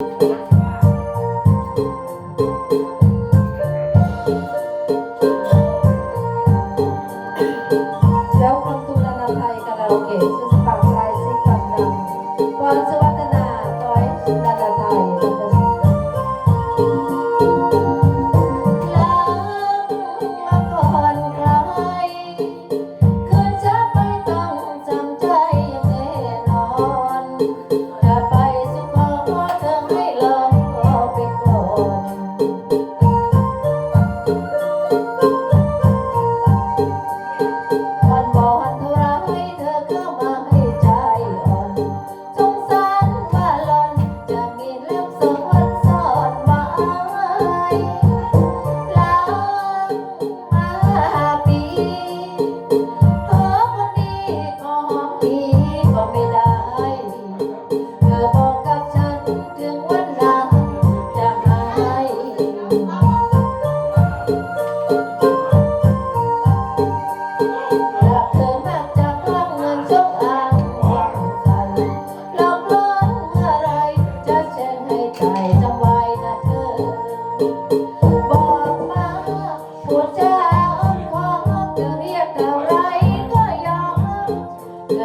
Welcome to Nanatai Karaoke. This is Pang Rai Singh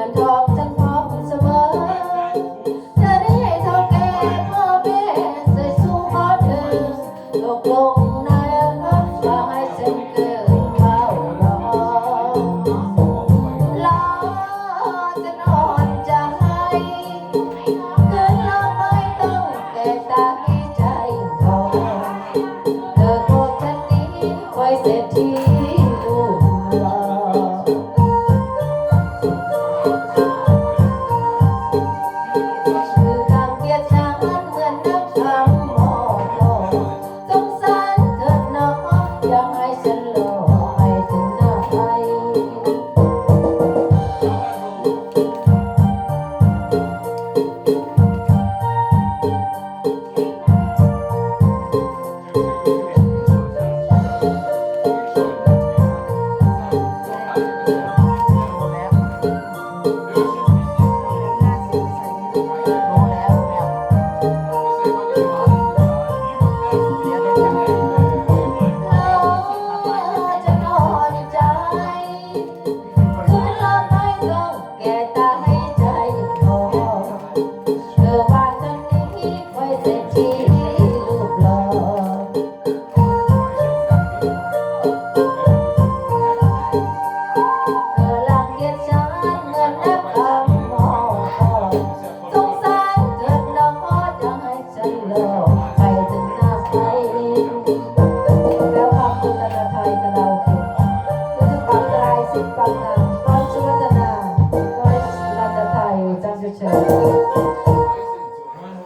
นทองฉันพอมเสมอ เธอได้เท่าแก่พ่อแม่ใส่สู้ขอเธอตกลงในรัางให้นเกิดเฝ้ารอรอจะนอนจะให้คืนเรไม่ต้อแต่ตาใจทองเธอกรธฉันนี้ไว้เสียที Thank you.